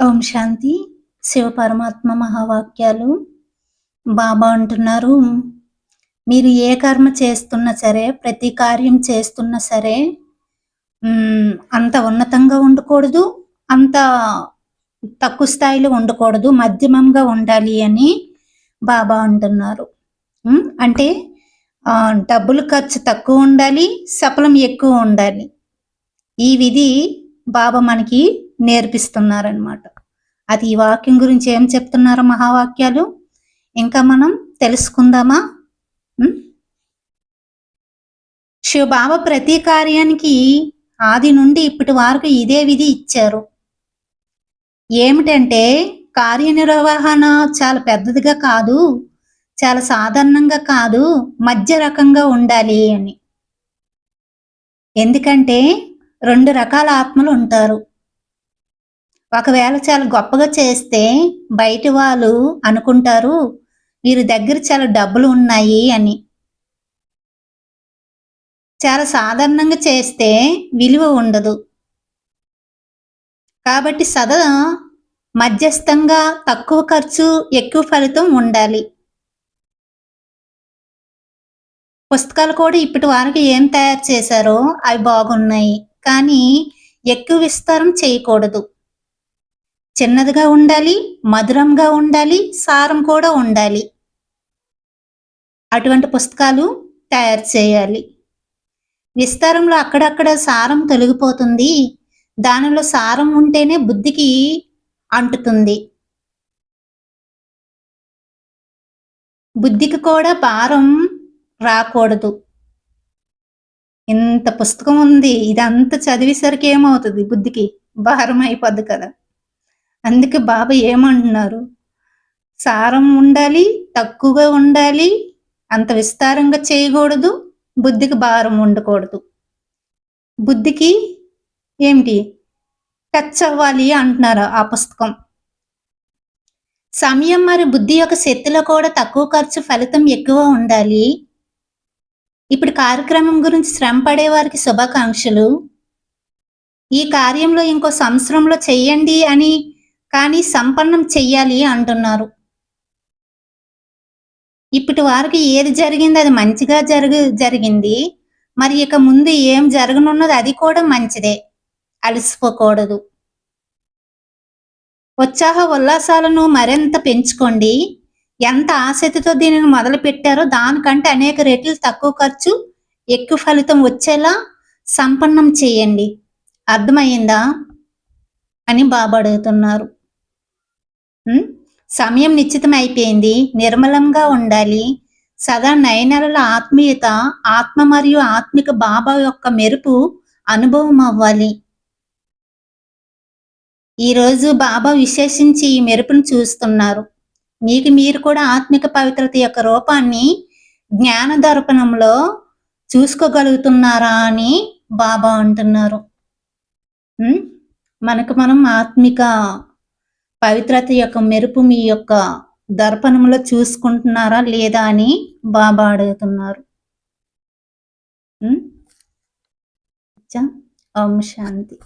ఓం శాంతి. శివ పరమాత్మ మహావాక్యాలు. బాబా అంటున్నారు మీరు ఏ కర్మ చేస్తున్నా సరే ప్రతి కార్యం చేస్తున్నా సరే అంత ఉన్నతంగా ఉండకూడదు అంత తక్కువ స్థాయిలో ఉండకూడదు మధ్యమంగా ఉండాలి అని బాబా అంటున్నారు. అంటే డబ్బులు ఖర్చు తక్కువ ఉండాలి సఫలం ఎక్కువ ఉండాలి. ఈ విధి బాబా మనకి నేర్పిస్తున్నారనమాట అది ఈ వాక్యం గురించి ఏం చెప్తున్నారు మహావాక్యాలు? ఇంకా మనం తెలుసుకుందామా? శివబాబ ప్రతి కార్యానికి ఆది నుండి ఇప్పటి వరకు ఇదే విధి ఇచ్చారు. ఏమిటంటే కార్యనిర్వహణ చాలా పెద్దదిగా కాదు చాలా సాధారణంగా కాదు మధ్య రకంగా ఉండాలి అని. ఎందుకంటే రెండు రకాల ఆత్మలు ఉంటారు. ఒకవేళ చాలా గొప్పగా చేస్తే బయట వాళ్ళు అనుకుంటారు వీరి దగ్గర చాలా డబ్బులు ఉన్నాయి అని. చాలా సాధారణంగా చేస్తే విలువ ఉండదు. కాబట్టి సదా మధ్యస్థంగా తక్కువ ఖర్చు ఎక్కువ ఫలితం ఉండాలి. పుస్తకాలు కూడా ఇప్పటి వారికి ఏం తయారు చేశారో అవి బాగున్నాయి. కానీ ఎక్కువ విస్తారం చేయకూడదు. చిన్నదిగా ఉండాలి మధురంగా ఉండాలి సారం కూడా ఉండాలి. అటువంటి పుస్తకాలు తయారు చేయాలి. విస్తారంలో అక్కడక్కడ సారం తొలగిపోతుంది. దానిలో సారం ఉంటేనే బుద్ధికి అంటుతుంది. బుద్ధికి కూడా భారం రాకూడదు. ఇంత పుస్తకం ఉంది. ఇదంతా చదివేసరికి ఏమవుతుంది? బుద్ధికి భారం అయిపోద్ది కదా. అందుకే బాబా ఏమంటున్నారు? సారం ఉండాలి తక్కువగా ఉండాలి అంత విస్తారంగా చేయకూడదు బుద్ధికి భారం ఉండకూడదు. బుద్ధికి ఏమిటి? టచ్ అవ్వాలి అంటున్నారు ఆ పుస్తకం. సమయం మరి బుద్ధి యొక్క శక్తిలో కూడా తక్కువ ఖర్చు ఫలితం ఎక్కువ ఉండాలి. ఇప్పుడు కార్యక్రమం గురించి శ్రమ పడే వారికి శుభాకాంక్షలు. ఈ కార్యంలో ఇంకో సంవత్సరంలో చెయ్యండి అని కానీ సంపన్నం చెయ్యాలి అంటున్నారు. ఇప్పటి వారికి ఏది జరిగింది? అది మంచిగా జరుగు జరిగింది. మరి ఇక ముందు ఏం జరగనున్నది? అది కూడా మంచిదే. అలసిపోకూడదు. ఉత్సాహ ఉల్లాసాలను మరింత పెంచుకోండి. ఎంత ఆసక్తితో దీనిని మొదలు పెట్టారో దానికంటే అనేక రెట్లు తక్కువ ఖర్చు ఎక్కువ ఫలితం వచ్చేలా సంపన్నం చేయండి. అర్థమయ్యిందా అని బాబు అడుగుతున్నారు సమయం నిశ్చితం అయిపోయింది నిర్మలంగా ఉండాలి. సదా నయనల ఆత్మీయత ఆత్మ మరియు ఆత్మిక బాబా యొక్క మెరుపు అనుభవం అవ్వాలి. ఈరోజు బాబా విశేషించి ఈ మెరుపును చూస్తున్నారు. మీకు మీరు కూడా ఆత్మిక పవిత్రత యొక్క రూపాన్ని జ్ఞాన దర్పణంలో చూసుకోగలుగుతున్నారా అని బాబా అంటున్నారు. మనకు మనం ఆత్మిక పవిత్రత యొక్క మెరుపు మీ యొక్క దర్పణంలో చూసుకుంటున్నారా లేదా అని బాబా అడుగుతున్నారు. ఓం శాంతి.